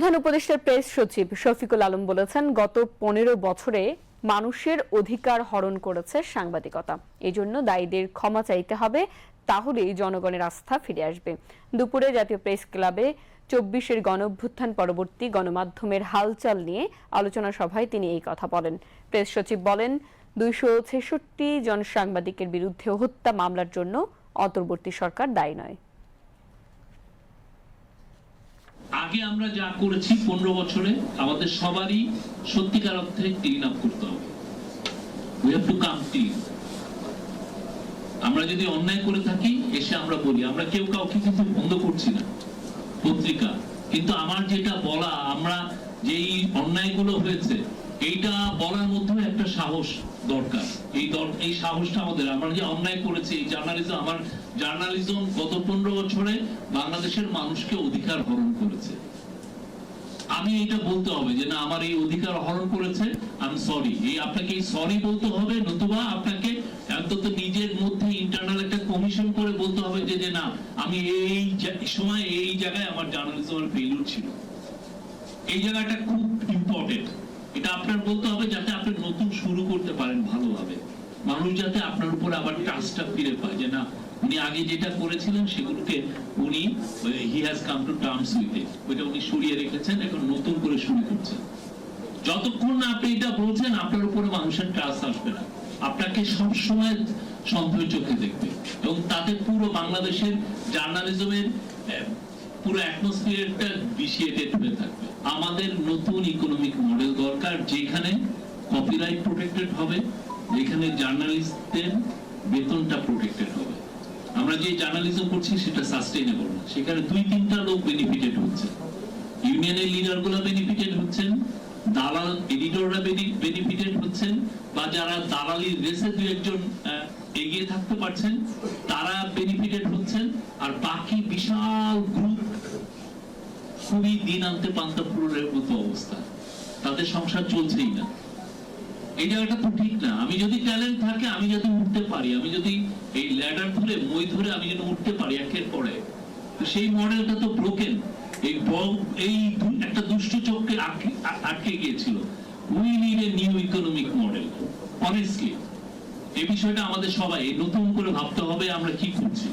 প্রধান উপদেষ্টার প্রেস সচিব শফিকুল আলম বলেছেন, গত পনেরো বছরে মানুষের অধিকার হরণ করেছে সাংবাদিকতা। এই জন্য দায়ীদের ক্ষমা চাইতে হবে, তাহলেই জনগণের আস্থা ফিরে আসবে। দুপুরে জাতীয় প্রেস ক্লাবে চব্বিশের গণ অভ্যুত্থান পরবর্তী গণমাধ্যমের হালচাল নিয়ে আলোচনা সভায় তিনি এই কথা বলেন। প্রেস সচিব বলেন, দুইশো ছেষট্টি জন সাংবাদিকের বিরুদ্ধে হত্যা মামলার জন্য অন্তর্বর্তী সরকার দায়ী নয়। আগে আমরা যা করেছি পনেরো বছরে, আমাদের সবারই সত্যিকার অর্থে ক্লিন আপ করতে হবে। আমরা যদি অন্যায় করে থাকি, এসে আমরা বলি। আমরা কেউ কাউকে কিন্তু বন্ধ করছি না, পত্রিকা। কিন্তু আমার যেটা বলা, আমরা যেই অন্যায়গুলো হয়েছে এইটা বলার মধ্যেও একটা সাহস দরকার। এই এই সাহসটা আমাদের। আমরা যে অন্যায় করেছি, এই জার্নালিজম আমার জার্নালিজম গত পনেরো বছরে বাংলাদেশের মানুষকে অধিকার হরণ করেছে। আমি এটা বলতে হবে যে, না, আমার এই অধিকার হরণ করেছে আমি সরি এই আপনাকে এই সরি বলতে হবে, নতুবা আপনাকে অন্তত নিজের মধ্যে ইন্টারনাল একটা কমিশন করে বলতে হবে যে না, আমি এই সময় এই জায়গায় আমার জার্নালিজমের ফেলিউর ছিল। এই জায়গাটা খুব ইম্পর্টেন্ট এটা আপনার বলতে হবে যাতে আপনি নতুন শুরু করতে পারেন ভালোভাবে। মানুষ যাতে আপনার উপর আবার ট্রাস্টটা ফিরে পায় যে না, উনি আগে যেটা করেছিলেন সেগুলোকে উনি he has come to terms with it ওইটা উনি সরিয়ে রেখেছেন, এখন নতুন করে শুরু করছেন। যতক্ষণ না আপনি এটা বলছেন, আপনার উপরে মানুষের ট্রাস্ট আসবে না। আপনাকে সব সময় সন্দেহ চোখে দেখবে। এবং তাতে পুরো বাংলাদেশের জার্নালিজমের পুরো অ্যাটমসফিয়ারটা বিষিয়েটেড হয়ে থাকবে। আমাদের নতুন ইকোনমিক মডেল দরকার, যেখানে কপিরাইট প্রোটেক্টেড হবে, যেখানে জার্নালিস্টদের বেতনটা প্রোটেক্টেড হবে। আমরা যে জার্নালিজম করছি, সেটা সাস্টেইনেবল না। সেখানে দুই, তিনটা লোক বেনিফিটেড হচ্ছে। ইউনিয়নের লিডারগুলো বেনিফিটেড হচ্ছেন, দালাল এডিটররা বেনিফিটেড হচ্ছেন, বা যারা দালালির রেসে দু একজন এগিয়ে থাকতে পারছেন, তারা বেনিফিটেড হচ্ছেন, আর বাকি বিশাল খুবই দিন আনতে পান্তা পুরোর মতো অবস্থা। তাদের সংসার চলছেই না। এই জায়গাটা তো ঠিক না। আমি যদি ট্যালেন্ট থাকে, আমি যদি উঠতে পারি, আমি যদি এই ল্যাডার ধরে, মই ধরে আমি যদি উঠতে পারি একের পরে সেই মডেলটা তো ব্রোকেন এই এই একটা দুষ্ট চক্রে আটকে গিয়েছিল। We need a new economic model honestly এই বিষয়টা আমাদের সবাই নতুন করে ভাবতে হবে আমরা কি করছি।